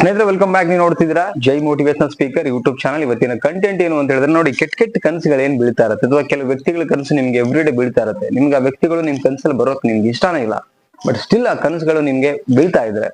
ಸ್ನೇಹಿತರೆ welcome back ನೀವು ನೋಡ್ತಿದ್ದೀರಾ? Jai motivational speaker YouTube channel ಇವತ್ತಿನ ಕಂಟೆಂಟ್ ಏನು ಅಂತ ಹೇಳಿದ್ರೆ, ನೋಡಿ, ಕೆಟ್ಟ ಕೆಟ್ಟ ಕನಸುಗಳು ಏನ್ ಬೀಳ್ತಾ ಇರುತ್ತೆ? ಅಥವಾ ಕೆಲವು ವ್ಯಕ್ತಿಗಳ ಕನಸು ನಿಮ್ಗೆ ಎವ್ರಿ ಡೇ ಬೀಳ್ತಾ ಇರುತ್ತೆ. ನಿಮ್ಗೆ ಆ ವ್ಯಕ್ತಿಗಳು ನಿಮ್ ಕನಸಲ್ಲಿ ಬರೋಕ್ ನಿಮ್ಗೆ ಇಷ್ಟನೇ ಇಲ್ಲ. ಬಟ್ ಸ್ಟಿಲ್ ಆ ಕನಸುಗಳು ನಿಮ್ಗೆ ಬೀಳ್ತಾ ಇದ್ರೆ.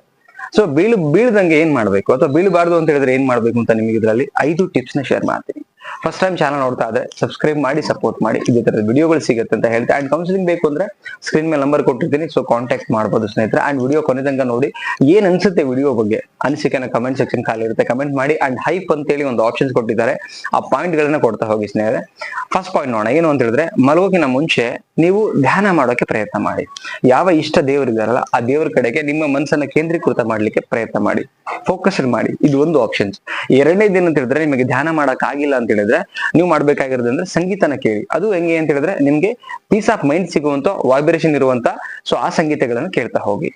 ಸೊ ಬೀಳು, ಬೀಳ್ದಂಗೆ ಏನ್ ಮಾಡ್ಬೇಕು? ಅಥವಾ ಬೀಳಬಾರ್ದು ಅಂತ ಹೇಳಿದ್ರೆ ಏನ್ ಮಾಡ್ಬೇಕು ಅಂತ ನಿಮ್ಗೆ ಇದರಲ್ಲಿ ಐದು ಟಿಪ್ಸ್ನ ಶೇರ್ ಮಾಡ್ತೀನಿ. ಫಸ್ಟ್ ಟೈಮ್ ಚಾನಲ್ ನೋಡ್ತಾ ಇದ್ರೆ ಸಬ್ಸ್ಕ್ರೈಬ್ ಮಾಡಿ ಸಪೋರ್ಟ್ ಮಾಡಿ, ಇದೇ ತರದ ವಿಡಿಯೋಗಳು ಸಿಗುತ್ತೆ ಅಂತ ಹೇಳ್ತಾ. ಅಂಡ್ ಕೌನ್ಸಿಲಿಂಗ್ ಬೇಕು ಅಂದ್ರೆ ಸ್ಕ್ರೀನ್ ಮೇಲೆ ನಂಬರ್ ಕೊಟ್ಟಿರ್ತೀನಿ ಸೊ ಕಾಂಟ್ಯಾಕ್ಟ್ ಮಾಡ್ಬೋದು ಸ್ನೇಹಿತರೆ. ಅಂಡ್ ವಿಡಿಯೋ ಕೊನೆ ನೋಡಿ, ಏನ್ ಅನ್ಸುತ್ತೆ ವಿಡಿಯೋ ಬಗ್ಗೆ? ಅನಿಸಿಕೆನ ಕಮೆಂಟ್ ಸೆಕ್ಷನ್ ಖಾಲಿ ಇರುತ್ತೆ ಕಮೆಂಟ್ ಮಾಡಿ. ಅಂಡ್ ಹೈಪ್ ಅಂತೇಳಿ ಒಂದು ಆಪ್ಷನ್ಸ್ ಕೊಟ್ಟಿದ್ದಾರೆ. ಆ ಪಾಯಿಂಟ್ ಗಳನ್ನ ಕೊಡ್ತಾ ಹೋಗಿ ಸ್ನೇಹಿತರೆ. ಫಸ್ಟ್ ಪಾಯಿಂಟ್ ನೋಡೋಣ. ಏನು ಅಂತ ಹೇಳಿದ್ರೆ, ಮಲಗೋಕಿನ ಮುಂಚೆ ನೀವು ಧ್ಯಾನ ಮಾಡೋಕೆ ಪ್ರಯತ್ನ ಮಾಡಿ. ಯಾವ ಇಷ್ಟ ದೇವರಿದಾರಲ್ಲ ಆ ದೇವರ ಕಡೆಗೆ ನಿಮ್ಮ ಮನಸ್ಸನ್ನ ಕೇಂದ್ರೀಕೃತ ಮಾಡ್ಲಿಕ್ಕೆ ಪ್ರಯತ್ನ ಮಾಡಿ. ಫೋಕಸ್ಡ್ ಮಾಡಿ. ಇದು ಒಂದು ಆಪ್ಷನ್ಸ್ ಎರಡನೇ ದಿನ ಅಂತ ಹೇಳಿದ್ರೆ, ನಿಮಗೆ ಧ್ಯಾನ ಮಾಡಕ್ ಆಗಿಲ್ಲ ಅಂತ ಹೇಳಿದ್ರೆ ನೀವು ಮಾಡ್ಬೇಕಾಗಿರೋದು ಅಂದ್ರೆ ಸಂಗೀತನ ಕೇಳಿ. ಅದು ಹೆಂಗೆ ಅಂತ ಹೇಳಿದ್ರೆ ನಿಮ್ಗೆ ಪೀಸ್ ಆಫ್ ಮೈಂಡ್ ಸಿಗುವಂತ ವೈಬ್ರೇಷನ್ ಇರುವಂತ ಸೊ ಆ ಸಂಗೀತಗಳನ್ನು ಕೇಳ್ತಾ ಹೋಗಿ.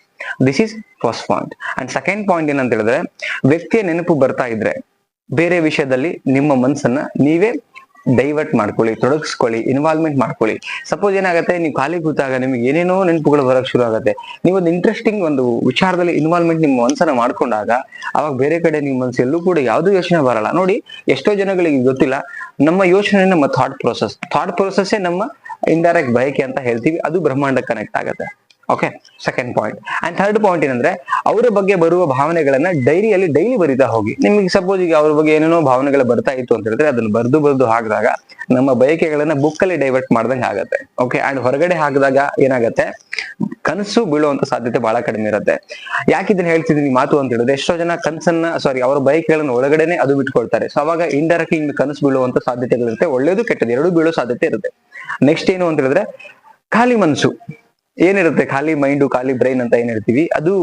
This is first point and second point ಏನಂತ ಹೇಳಿದ್ರೆ ವ್ಯಕ್ತಿಯ ನೆನಪು ಬರ್ತಾ ಇದ್ರೆ ಬೇರೆ ವಿಷಯದಲ್ಲಿ ನಿಮ್ಮ ಮನಸ್ಸನ್ನ ನೀವೇ ಡೈವರ್ಟ್ ಮಾಡ್ಕೊಳ್ಳಿ, ತೊಡಗಿಸ್ಕೊಳ್ಳಿ ಇನ್ವಾಲ್ವ್ಮೆಂಟ್ ಮಾಡ್ಕೊಳ್ಳಿ. ಸಪೋಸ್ ಏನಾಗುತ್ತೆ, ನೀವು ಖಾಲಿ ಕೂತಾಗ ನಿಮ್ಗೆ ಏನೇನೋ ನೆನಪುಗಳು ಬರೋಕ್ ಶುರು ಆಗುತ್ತೆ. ನೀವು ಒಂದು ಇಂಟ್ರೆಸ್ಟಿಂಗ್ ಒಂದು ವಿಚಾರದಲ್ಲಿ ಇನ್ವಾಲ್ವ್ಮೆಂಟ್ ನಿಮ್ಮ ಮನಸ್ಸನ್ನ ಮಾಡ್ಕೊಂಡಾಗ, ಅವಾಗ ಬೇರೆ ಕಡೆ ನಿಮ್ಮ ಮನಸ್ಸು ಕೂಡ ಯಾವ್ದು ಯೋಚನೆ ಬರಲ್ಲ. ನೋಡಿ, ಎಷ್ಟೋ ಜನಗಳಿಗೆ ಗೊತ್ತಿಲ್ಲ, ನಮ್ಮ ಯೋಚನೆ ನಮ್ಮ ಥಾಟ್ ಪ್ರೊಸೆಸ್ ಥಾಟ್ ಪ್ರೊಸೆಸ್ಸೇ ನಮ್ಮ ಇಂಡೈರೆಕ್ಟ್ ಬಯಕೆ ಅಂತ ಹೇಳ್ತೀವಿ. ಅದು ಬ್ರಹ್ಮಾಂಡ ಕನೆಕ್ಟ್ ಆಗುತ್ತೆ. Okay second point and third point ಏನಂದ್ರೆ, ಅವರ ಬಗ್ಗೆ ಬರುವ ಭಾವನೆಗಳನ್ನ ಡೈರಿಯಲ್ಲಿ ಡೈಲಿ ಬರಿತಾ ಹೋಗಿ. ನಿಮಗೆ ಸಪೋಸ್ ಈಗ ಅವ್ರ ಬಗ್ಗೆ ಏನೇನೋ ಭಾವನೆಗಳು ಬರ್ತಾ ಇತ್ತು ಅಂತ ಹೇಳಿದ್ರೆ ಅದನ್ನ ಬರ್ದು ಬರ್ದು ಹಾಕಿದಾಗ ನಮ್ಮ ಬಯಕೆಗಳನ್ನ ಬುಕ್ಕಲ್ಲಿ ಡೈವರ್ಟ್ ಮಾಡ್ದಂಗೆ ಆಗತ್ತೆ. ಓಕೆ ಅಂಡ್ ಹೊರಗಡೆ ಹಾಕಿದಾಗ ಏನಾಗತ್ತೆ? ಕನಸು ಬೀಳುವಂತ ಸಾಧ್ಯತೆ ಬಹಳ ಕಡಿಮೆ ಇರುತ್ತೆ. ಯಾಕೆ ಇದನ್ನ ಹೇಳ್ತಿದ್ದೀನಿ ಮಾತು ಅಂತ ಹೇಳಿದ್ರೆ, ಎಷ್ಟೋ ಜನ ಕನಸನ್ನ ಸಾರಿ ಅವರ ಬೈಕ್ಗಳನ್ನ ಒಳಗಡೆನೆ ಅದು ಬಿಟ್ಕೊಳ್ತಾರೆ. ಸೊ ಅವಾಗ ಇಂಡೈರೆಕ್ಟ್ ಹಿಂಗ್ ಕನಸು ಬೀಳುವಂತ ಸಾಧ್ಯತೆಗಳಿರುತ್ತೆ, ಒಳ್ಳೇದು ಕೆಟ್ಟದ್ದು ಎರಡು ಬೀಳೋ ಸಾಧ್ಯತೆ ಇರುತ್ತೆ. ನೆಕ್ಸ್ಟ್ ಏನು ಅಂತ ಹೇಳಿದ್ರೆ, ಖಾಲಿ ಮನಸ್ಸು. ಏನಿರುತ್ತೆ? ಖಾಲಿ ಮೈಂಡು ಖಾಲಿ ಬ್ರೈನ್ ಅಂತ ಏನಿರ್ತೀವಿ? ಅದು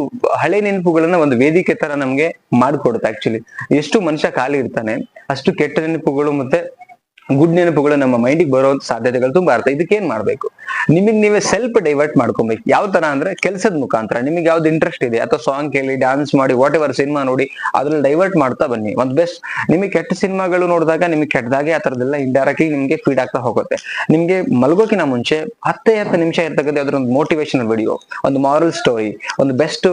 ಹಳೆ ನೆನಪುಗಳನ್ನ ಒಂದು ವೇದಿಕೆ ತರ ನಮ್ಗೆ ಮಾಡ್ಕೊಡುತ್ತೆ ಆಕ್ಚುಲಿ ಎಷ್ಟು ಮನುಷ್ಯ ಖಾಲಿ ಇರ್ತಾನೆ, ಅಷ್ಟು ಕೆಟ್ಟ ನೆನಪುಗಳು ಮತ್ತೆ ಗುಡ್ ನೆನಪುಗಳು ನಮ್ಮ ಮೈಂಡಿಗೆ ಬರೋ ಸಾಧ್ಯತೆಗಳು ತುಂಬಾ ಇರುತ್ತೆ. ಇದಕ್ಕೆ ಏನ್ ಮಾಡ್ಬೇಕು? ನಿಮಗೆ ನೀವೇ ಸೆಲ್ಫ್ ಡೈವರ್ಟ್ ಮಾಡ್ಕೊಬೇಕು. ಯಾವ ತರ ಅಂದ್ರೆ ಕೆಲಸದ ಮುಖಾಂತರ. ನಿಮಗೆ ಯಾವ್ದು ಇಂಟ್ರೆಸ್ಟ್ ಇದೆ ಅಥವಾ ಸಾಂಗ್ ಕೇಳಿ ಡ್ಯಾನ್ಸ್ ಮಾಡಿ ವಾಟ್ ಎವರ್ ಸಿನಿಮಾ ನೋಡಿ, ಅದ್ರಲ್ಲಿ ಡೈವರ್ಟ್ ಮಾಡ್ತಾ ಬನ್ನಿ. ಒಂದ್ ಬೆಸ್ಟ್ ನಿಮಗೆ ಕೆಟ್ಟ ಸಿನಿಮಾಗಳು ನೋಡಿದಾಗ ನಿಮಗೆ ಕೆಟ್ಟದಾಗೆ ಆ ತರದೆಲ್ಲ ಇಂಡೈರೆಕ್ಟ್ಲಿ ನಿಮ್ಗೆ ಫೀಡ್ ಆಗ್ತಾ ಹೋಗುತ್ತೆ. ನಿಮ್ಗೆ ಮಲಗೋಕಿನ ಮುಂಚೆ ಹತ್ತೇ ಹತ್ತು ನಿಮಿಷ ಇರ್ತಕ್ಕಂಥ ಅದ್ರ ಒಂದು ಮೋಟಿವೇಶನ್ ವಿಡಿಯೋ ಒಂದು ಮಾರಲ್ ಸ್ಟೋರಿ ಒಂದು ಬೆಸ್ಟ್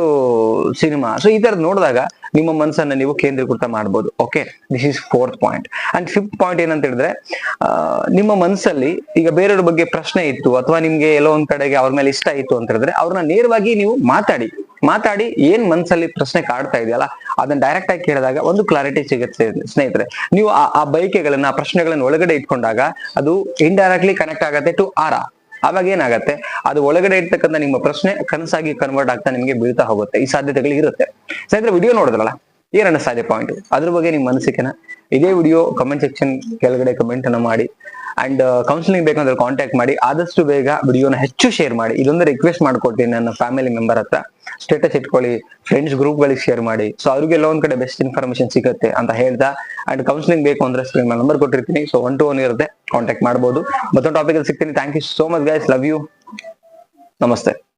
ಸಿನಿಮಾ. ಸೊ ಈ ತರದ್ ನೋಡಿದಾಗ ನಿಮ್ಮ ಮನಸ್ಸನ್ನ ನೀವು ಕೇಂದ್ರೀಕೃತ ಮಾಡ್ಬೋದು. Okay this is fourth point and fifth point ಏನಂತ ಹೇಳಿದ್ರೆ ನಿಮ್ಮ ಮನಸ್ಸಲ್ಲಿ ಈಗ ಬೇರೆಯವ್ರ ಬಗ್ಗೆ ಪ್ರಶ್ನೆ ಇತ್ತು ಅಥವಾ ನಿಮ್ಗೆ ಎಲ್ಲೋ ಒಂದ್ ಕಡೆಗೆ ಅವ್ರ ಮೇಲೆ ಇಷ್ಟ ಇತ್ತು ಅಂತ ಹೇಳಿದ್ರೆ ಅವ್ರನ್ನ ನೇರವಾಗಿ ನೀವು ಮಾತಾಡಿ. ಮಾತಾಡಿ ಏನ್ ಮನ್ಸಲ್ಲಿ ಪ್ರಶ್ನೆ ಕಾಡ್ತಾ ಇದೆಯಲ್ಲ, ಅದನ್ನ ಡೈರೆಕ್ಟ್ ಆಗಿ ಕೇಳಿದಾಗ ಒಂದು ಕ್ಲಾರಿಟಿ ಸಿಗುತ್ತೆ ಸ್ನೇಹಿತರೆ. ನೀವು ಆ ಬೈಕೆಗಳನ್ನ ಪ್ರಶ್ನೆಗಳನ್ನ ಒಳಗಡೆ ಇಟ್ಕೊಂಡಾಗ ಅದು ಇಂಡೈರೆಕ್ಟ್ಲಿ ಕನೆಕ್ಟ್ ಆಗತ್ತೆ ಟು ಆರ ಅವಾಗ ಏನಾಗತ್ತೆ? ಅದು ಒಳಗಡೆ ಇರ್ತಕ್ಕಂಥ ನಿಮ್ಮ ಪ್ರಶ್ನೆ ಕನಸಾಗಿ ಕನ್ವರ್ಟ್ ಆಗ್ತಾ ನಿಮಗೆ ಬೀಳ್ತಾ ಹೋಗುತ್ತೆ. ಈ ಸಾಧ್ಯತೆಗಳು ಇರುತ್ತೆ. ಸ್ನೇಹಿತರೆ ವಿಡಿಯೋ ನೋಡಿದ್ರಲ್ಲ? ಏನ್ ಸಾಧ್ಯ ಪಾಯಿಂಟ್ ಅದ್ರ ಬಗ್ಗೆ ನಿಮ್ಮ ಅನಿಸಿಕೆನ ಇದೇ ವಿಡಿಯೋ ಕಮೆಂಟ್ ಸೆಕ್ಷನ್ ಕೆಳಗಡೆ ಕಮೆಂಟ್ ಅನ್ನ ಮಾಡಿ. ಅಂಡ್ ಕೌನ್ಸಿಲಿಂಗ್ ಬೇಕಂದ್ರೆ ಕಾಂಟ್ಯಾಕ್ಟ್ ಮಾಡಿ. ಆದಷ್ಟು ಬೇಗ ವಿಡಿಯೋನ ಹೆಚ್ಚು ಶೇರ್ ಮಾಡಿ. ಇದೊಂದು ರಿಕ್ವೆಸ್ಟ್ ಮಾಡ್ಕೊಡ್ತೀನಿ ನನ್ನ ಫ್ಯಾಮಿಲಿ ಮೆಂಬರ್ ಹತ್ರ. ಸ್ಟೇಟಸ್ ಇಟ್ಕೊಳ್ಳಿ ಫ್ರೆಂಡ್ಸ್ ಗ್ರೂಪ್ ಗಳಿಗೆ ಶೇರ್ ಮಾಡಿ. ಸೊ ಅವ್ರಿಗೆಲ್ಲ ಒಂದ್ ಕಡೆ ಬೆಸ್ಟ್ ಇನ್ಫಾರ್ಮೇಶನ್ ಸಿಗುತ್ತೆ ಅಂತ ಹೇಳ್ತಾ. ಅಂಡ್ ಕೌನ್ಸಿಲಿಂಗ್ ಬೇಕು ಅಂದ್ರೆ ಸ್ಕ್ರೀನ್ ನಂಬರ್ ಕೊಟ್ಟಿರ್ತೀನಿ. ಸೊ ಒನ್ ಟು ಒನ್ ಇರುತ್ತೆ. ಕಾಂಟ್ಯಾಕ್ಟ್ ಮಾಡ್ಬೋದು. ಮತ್ತೊಂದು ಟಾಪಿಕ್ ಸಿಗ್ತೀನಿ. Thank you so much guys love you ನಮಸ್ತೆ.